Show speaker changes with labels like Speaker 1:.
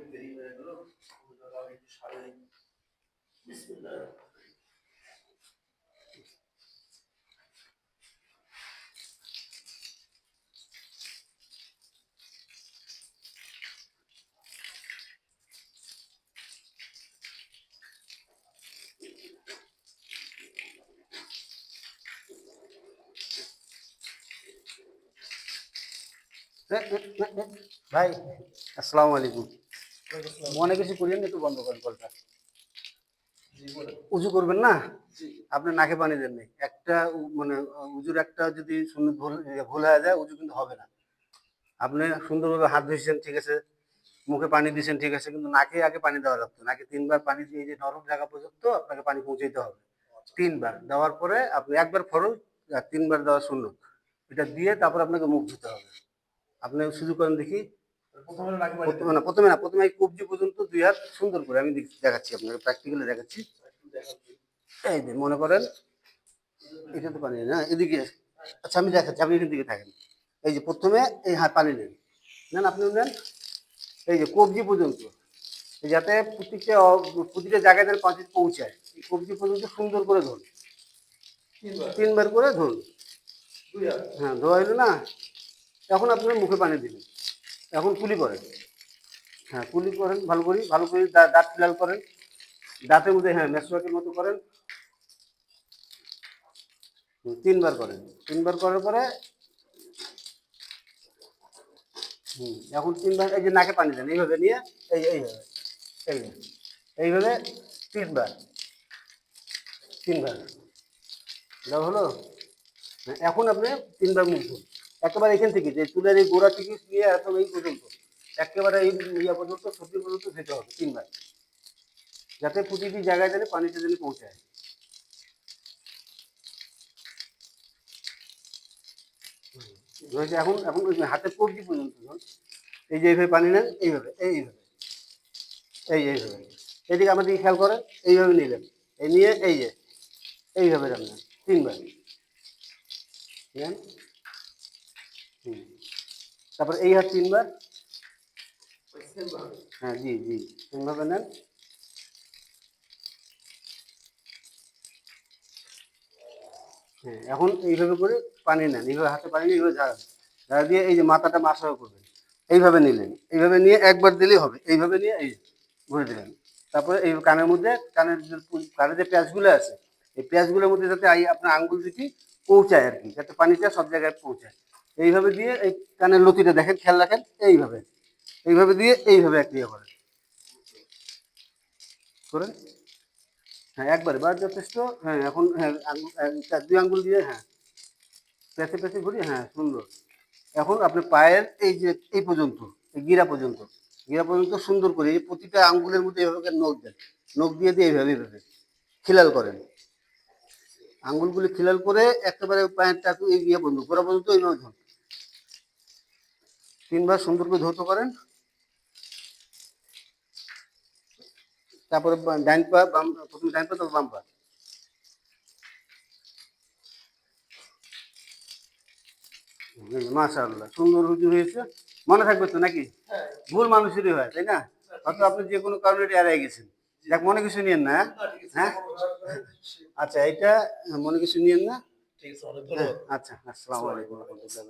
Speaker 1: অনেক দেরি হয়ে গেল। একটু বিসমিল্লাহ।
Speaker 2: ভাই আসসালামু আলাইকুম। মনে কিছু করিয়েন একটু বন্ধ করেন কলটা। উজু করবেন না? আপনি নাকে পানি দেন নাই। একটা মানে উজুর একটা যদি ভুল ইয়ে ভুল হয়ে যায় উজু কিন্তু হবে না। আপনি সুন্দরভাবে হাত ধুয়েছেন ঠিক আছে মুখে পানি দিয়েছেন ঠিক আছে কিন্তু নাকে আগে পানি দেওয়া লাগতো। নাকে তিনবার পানি দিয়ে যে নরম জায়গা পর্যন্ত আপনাকে পানি পৌঁছাইতে হবে। তিনবার দেওয়ার পরে আপনি একবার ফরজ আর তিনবার দেওয়া শূন্য এটা দিয়ে তারপর আপনাকে মুখ ধুতে হবে। আপনি শুরু করেন দেখি
Speaker 1: প্রথমে
Speaker 2: না প্রথমে না প্রথমে এই কবজি পর্যন্ত দুই হাত সুন্দর করে আমি দেখাচ্ছি আপনাকে প্র্যাকটিক্যালি দেখাচ্ছি। এই যে মনে করেন এটা তো পানি না? এদিকে আচ্ছা আমি দেখাচ্ছি আপনি এখান দিকে থাকেন। এই যে প্রথমে এই হাত পানি নেন নেন আপনি নেন। এই যে কবজি পর্যন্ত যাতে প্রতিটা প্রতিটা জায়গায় যেন পাঁচে পৌঁছায় এই কবজি পর্যন্ত সুন্দর করে ধরুন।
Speaker 1: তিনবার।
Speaker 2: করে ধরুন। হ্যাঁ ধোয়া হইল না? এখন আপনার মুখে পানি দিলেন এখন কুলি করেন। হ্যাঁ কুলি করেন ভালো করে ভালো করে দাঁত ফিলাল করেন। দাঁতের মধ্যে হ্যাঁ মেসওয়াকের মতো করেন। তিনবার করেন। তিনবার করার পরে হুম এখন তিনবার এই যে নাকে পানি দেন এইভাবে নিয়ে এই এইভাবে এই যে, এইভাবে তিনবার তিনবার। হলো? হ্যাঁ, এখন আপনি তিনবার মুখ ধুন। একেবারে এখান থেকে যে চুলের এই গোড়া থেকে গিয়ে একদম এই পর্যন্ত একেবারে এই ইয়া পর্যন্ত সর্দি পর্যন্ত ধুতে হবে তিনবার যাতে প্রতিটি জায়গায় যেন পানিটা যেন পৌঁছায় হুম, হয়েছে এখন এখন হাতে কবজি পর্যন্ত। এই যে এইভাবে পানি নেন এইভাবে এই এইভাবে এই এইভাবে এদিকে আমাদের খেয়াল করেন এইভাবে নিলেন এই নিয়ে এই যে এইভাবে রান্না তিনবার। তারপর এই হাত তিনবার। হ্যাঁ জি জি। তিনভাবে নেন। হ্যাঁ এখন এইভাবে করে পানি নেন। এইভাবে হাতে পানি নিয়ে এইভাবে ঝাড়া ঝাড়া দিয়ে এই যে মাথাটা মাসাও করবেন। এইভাবে নিলেন। এইভাবে নিয়ে একবার দিলেই হবে। এইভাবে নিয়ে এই ঘুরে দিলেন। তারপরে এই কানের মধ্যে কানের কানের যে পেঁয়াজগুলো আছে, এই পেঁয়াজগুলোর মধ্যে যাতে আপনার আঙ্গুল দুটি পৌঁছায় আর কি, যাতে পানিটা সব জায়গায় পৌঁছায়। এইভাবে দিয়ে এই কানের লতিটা দেখেন, খেয়াল রাখেন, এইভাবে। এইভাবে দিয়ে এইভাবে এক ইয়ে করেন। করেন? হ্যাঁ একবারে, বার যথেষ্ট হ্যাঁ এখন হ্যাঁ দুই আঙ্গুল দিয়ে হ্যাঁ। পেঁচে পেঁচে ঘুরি হ্যাঁ সুন্দর। এখন আপনি পায়ের এই যে, এই পর্যন্ত, এই গিরা পর্যন্ত গিরা পর্যন্ত সুন্দর করে এই প্রতিটা আঙ্গুলের মধ্যে এইভাবে নখ দেন। নখ দিয়ে দিয়ে এইভাবে এইভাবে। খিলাল করেন। আঙ্গুলগুলি খিলাল করে একেবারে পায়ের টাকু ইয়ে পর্যন্ত গোড়া পর্যন্ত এইভাবে ধরুন তিনবার সুন্দর করে ধৌত করেন। তারপরে ডাইন পা বাম প্রথমে ডাইন পা তারপর বাম পা। মাশাআল্লাহ সুন্দর রুজু হয়েছে। মনে থাকবে তো নাকি?
Speaker 1: হ্যাঁ।
Speaker 2: ভুল মানুষেরই হয় তাই না? হয়তো আপনি যে কোনো কারণে এড়িয়ে গেছেন। দেখ মনে কিছু নিয়েন না হ্যাঁ? আচ্ছা এটা মনে কিছু নিয়েন না?
Speaker 1: ঠিক আছে অনেক
Speaker 2: হ্যাঁ আচ্ছা আসসালামু আলাইকুম রহমতুল্লাহ